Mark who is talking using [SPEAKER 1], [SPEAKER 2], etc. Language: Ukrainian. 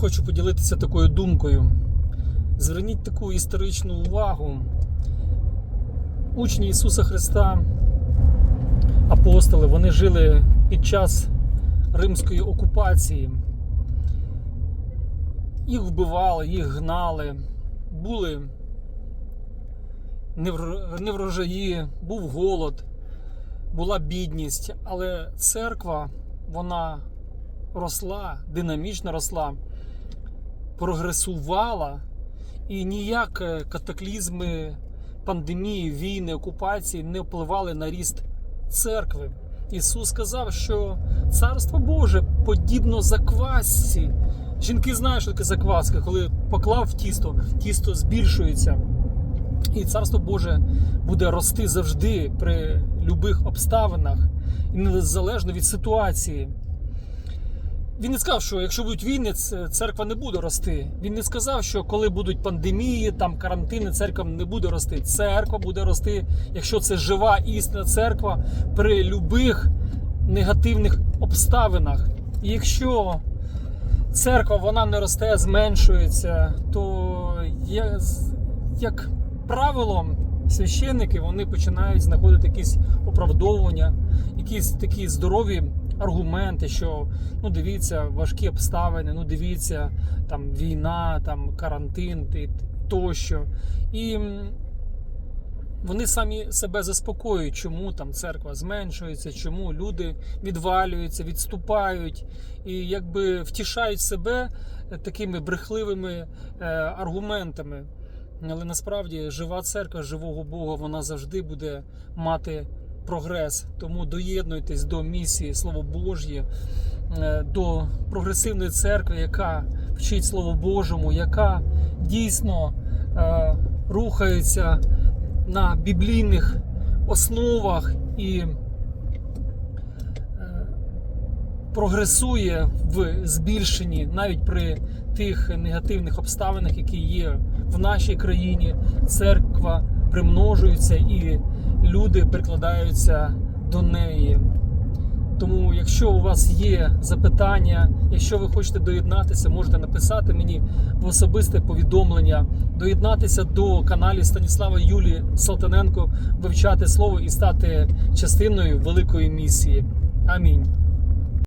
[SPEAKER 1] хочу поділитися такою думкою. Зверніть таку історичну увагу. Учні Ісуса Христа, апостоли, вони жили під час римської окупації. Їх вбивали, їх гнали, були невр- неврожаї, був голод, була бідність, але церква, вона росла, динамічно росла, прогресувала, і ніяк е, катаклізми, пандемії, війни, окупації не впливали на ріст церкви. Ісус сказав, що Царство Боже подібно заквасці. Жінки знають, що таке закваска, коли поклав тісто, тісто збільшується. І царство Боже буде рости завжди при любих обставинах і незалежно від ситуації. Він не сказав, що якщо будуть війни, церква не буде рости. Він не сказав, що коли будуть пандемії, там карантини, церква не буде рости. Церква буде рости, якщо це жива істинна церква при любих негативних обставинах. І якщо церква вона не росте, зменшується, то є, як правило, священники вони починають знаходити якісь оправдовування, якісь такі здорові аргументи, що ну дивіться, важкі обставини, ну дивіться, там війна, там карантин і тощо. І вони самі себе заспокоюють, чому там церква зменшується, чому люди відвалюються, відступають і якби втішають себе е, такими брехливими е, аргументами. Але насправді жива церква живого Бога вона завжди буде мати прогрес. Тому доєднуйтесь до місії Слово Божє, е, до прогресивної церкви, яка вчить Слово Божому, яка дійсно е, рухається на біблійних основах і е, прогресує в збільшенні навіть при тих негативних обставинах, які є в нашій країні. Церква примножується і люди прикладаються до неї. Тому, якщо у вас є запитання, якщо ви хочете доєднатися, можете написати мені в особисте повідомлення, доєднатися до каналів Станіслава Юлії Салтаненко, вивчати слово і стати частиною великої місії. Амінь.